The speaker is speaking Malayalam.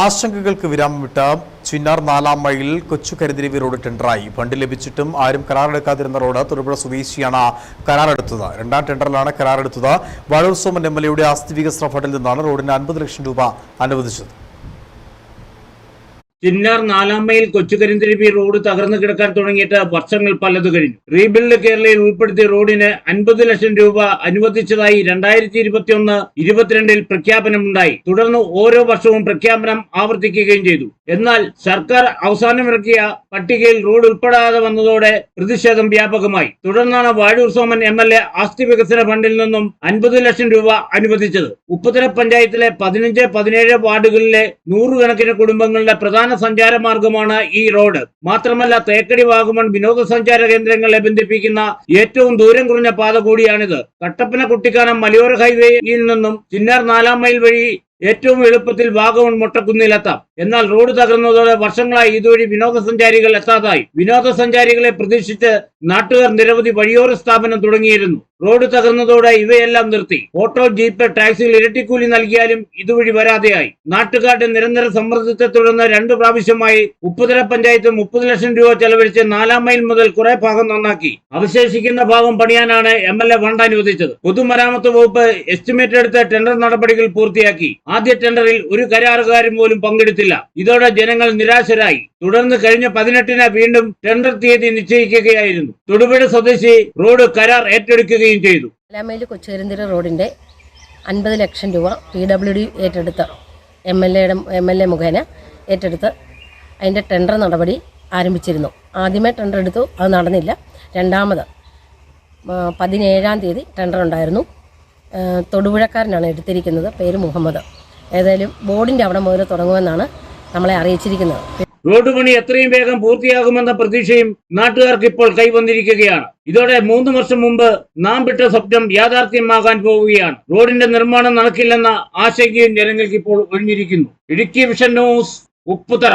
ആശങ്കകൾക്ക് വിരാമമിട്ട ചിന്നാർ നാലാം മൈലിൽ കൊച്ചു കരുതിരവി റോഡ് ടെൻഡറായി. ഫണ്ട് ലഭിച്ചിട്ടും ആരും കരാറെടുക്കാതിരുന്ന റോഡ് തൊടുപുഴ സ്വദേശിയാണ് കരാറെടുത്തത്. രണ്ടാം ടെൻഡറിലാണ് കരാറെടുത്തത്. വാഴൂർ സോമൻ എം എൽ എയുടെ ആസ്തി വികസന ഫണ്ടിൽ നിന്നാണ് റോഡിന് അൻപത് ലക്ഷം രൂപ അനുവദിച്ചത്. ചിന്നാർ നാലാം മൈൽ കൊച്ചുകരിന്തിരിപ്പി റോഡ് തകർന്നു കിടക്കാൻ തുടങ്ങിയിട്ട് വർഷങ്ങൾ പലതു കഴിഞ്ഞു. റീബിൽഡ് കേരളയിൽ ഉൾപ്പെടുത്തിയ റോഡിന് അൻപത് ലക്ഷം രൂപ അനുവദിച്ചതായി രണ്ടായിരത്തി ഇരുപത്തിയൊന്ന് ഇരുപത്തിരണ്ടിൽ പ്രഖ്യാപനമുണ്ടായി. തുടർന്ന് ഓരോ വർഷവും പ്രഖ്യാപനം ആവർത്തിക്കുകയും ചെയ്തു. എന്നാൽ സർക്കാർ അവസാനമിറക്കിയ പട്ടികയിൽ റോഡ് ഉൾപ്പെടാതെ വന്നതോടെ പ്രതിഷേധം വ്യാപകമായി. തുടർന്നാണ് Vazhoor Soman M L A ആസ്തി വികസന ഫണ്ടിൽ നിന്നും അൻപത് ലക്ഷം രൂപ അനുവദിച്ചത്. ഉപ്പുതര പഞ്ചായത്തിലെ പതിനഞ്ച് പതിനേഴ് വാർഡുകളിലെ നൂറുകണക്കിന് കുടുംബങ്ങളുടെ പ്രധാന സഞ്ചാര മാർഗമാണ് ഈ റോഡ്. മാത്രമല്ല തേക്കടി വാഗമൺ വിനോദസഞ്ചാര കേന്ദ്രങ്ങളെ ബന്ധിപ്പിക്കുന്ന ഏറ്റവും ദൂരം കുറഞ്ഞ പാത കൂടിയാണിത്. കട്ടപ്പന കുട്ടിക്കാനം മലയോര ഹൈവേയിൽ നിന്നും ചിന്നാർ നാലാം മൈൽ വഴി ഏറ്റവും എളുപ്പത്തിൽ വാഗമൺ മൊട്ടക്കുന്നിലെത്താം. എന്നാൽ റോഡ് തകർന്നതോടെ വർഷങ്ങളായി ഇതുവഴി വിനോദസഞ്ചാരികൾ എത്താതായി. വിനോദസഞ്ചാരികളെ പ്രതീക്ഷിച്ച് നാട്ടുകാർ നിരവധി വഴിയോര സ്ഥാപനം തുടങ്ങിയിരുന്നു. റോഡ് തകർന്നതോടെ ഇവയെല്ലാം നിർത്തി. ഓട്ടോ ജീപ്പ് ടാക്സികൾ ഇരട്ടിക്കൂലി നൽകിയാലും ഇതുവഴി വരാതെയായി. നാട്ടുകാരുടെ നിരന്തര സമ്മർദ്ദത്തെ തുടർന്ന് രണ്ടു പ്രാവശ്യമായി ഉപ്പുതല പഞ്ചായത്ത് മുപ്പത് ലക്ഷം രൂപ ചെലവഴിച്ച് നാലാം മൈൽ മുതൽ കുറെ ഭാഗം നന്നാക്കി. അവശേഷിക്കുന്ന ഭാഗം പണിയാനാണ് എം എൽ എ ഫണ്ട് അനുവദിച്ചത്. പൊതുമരാമത്ത് വകുപ്പ് എസ്റ്റിമേറ്റ് എടുത്ത് ടെൻഡർ നടപടികൾ പൂർത്തിയാക്കി. ആദ്യ ടെൻഡറിൽ ഒരു കരാറുകാരും പോലും പങ്കെടുത്തില്ല. ഇതോടെ ജനങ്ങൾ നിരാശരായി. തുടർന്ന് കഴിഞ്ഞ പതിനെട്ടിന് വീണ്ടും ടെൻഡർ തീയതി നിശ്ചയിക്കുകയായിരുന്നു. തൊടുപുഴ സ്വദേശി റോഡ് കരാർ ഏറ്റെടുക്കുകയും ചെയ്തു. അലാമയിൽ കൊച്ചുകരിന്തിര റോഡിന്റെ അൻപത് ലക്ഷം രൂപ പി ഡബ്ല്യു ഡി ഏറ്റെടുത്ത എം എൽ എയുടെ എം എൽ എ മുഖേന ഏറ്റെടുത്ത് അതിന്റെ ടെൻഡർ നടപടി ആരംഭിച്ചിരുന്നു. ആദ്യമേ ടെൻഡർ എടുത്തു അത് നടന്നില്ല. രണ്ടാമത് പതിനേഴാം തീയതി ടെൻഡർ ഉണ്ടായിരുന്നു. തൊടുപുഴക്കാരനാണ് എടുത്തിരിക്കുന്നത് പേര് മുഹമ്മദ്. ഏതായാലും ബോർഡിന്റെ അവിടെ മുതൽ തുടങ്ങുമെന്നാണ് നമ്മളെ അറിയിച്ചിരിക്കുന്നത്. റോഡ് പണി എത്രയും വേഗം പൂർത്തിയാകുമെന്ന പ്രതീക്ഷയും നാട്ടുകാർക്ക് ഇപ്പോൾ കൈവന്നിരിക്കുകയാണ്. ഇതോടെ മൂന്ന് വർഷം മുമ്പ് നാം വിട്ട സ്വപ്നം യാഥാർത്ഥ്യമാകാൻ പോവുകയാണ്. റോഡിന്റെ നിർമ്മാണം നടക്കില്ലെന്ന ആശങ്കയും ജനങ്ങൾക്ക് ഇപ്പോൾ ഒഴിഞ്ഞിരിക്കുന്നു. Idukki Vision News Upputhara.